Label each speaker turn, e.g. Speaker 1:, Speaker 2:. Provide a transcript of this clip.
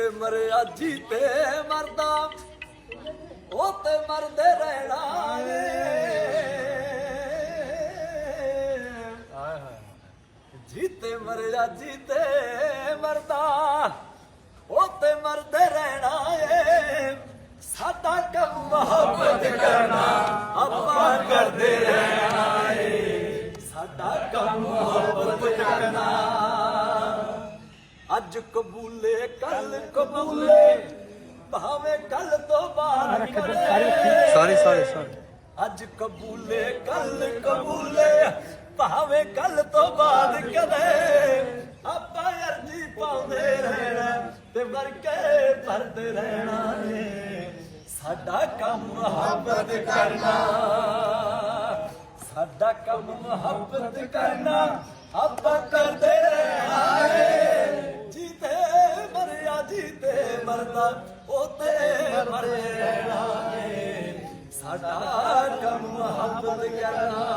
Speaker 1: ਜੀਤੇ ਮਰਿਆ ਜੀਤੇ ਮਰਦਾ ਉਹ ਤੇ ਮਰਦੇ ਰਹਿਣਾ ਏ ਜੀਤੇ ਮਰਿਆ ਜੀਤੇ ਮਰਦਾ ਉਹ ਤੇ ਮਰਦੇ ਰਹਿਣਾ ਏ। ਸਾਡਾ ਕੰਮ ਮੁਹੱਬਤ ਕਰਨਾ ਆਪਾਂ ਕਰਦੇ ਰਹਿਣਾ ਏ। ਸਾਡਾ ਕੰਮ ਮੁਹੱਬਤ ਕਰਨਾ। ਅੱਜ ਕਬੂਲੇ ਕੱਲ ਕਬੂਲੇ। ਭਾਵੇਂ ਕੱਲ ਤੋਂ ਬਾਅਦ ਕਰੇ।
Speaker 2: ਸੌਰੀ ਸੌਰੀ ਸੌਰੀ
Speaker 1: ਅੱਜ ਕਬੂਲੇ ਕੱਲ ਕਬੂਲੇ। ਭਾਵੇਂ ਕੱਲ ਤੋਂ ਬਾਅਦ ਕਦੇ ਆਪਾਂ ਅਰਜੀ ਪਾਉਂਦੇ ਰਹਿਣਾ ਤੇ ਮਰ ਕੇ ਭਰਦੇ ਰਹਿਣਾ ਏ। ਸਾਡਾ ਕੰਮ ਮੁਹੱਬਤ ਕਰਨਾ। ਸਾਡਾ ਕੰਮ ਮੁਹੱਬਤ ਕਰਨਾ। ਆਪਾਂ ਮਰਦਾ ਉਤੇ ਮਰੇ ਰਹਿਣਾ ਏ ਸਾਡਾ ਕੰਮ ਮੁਹੱਬਤ ਕਰਨਾ।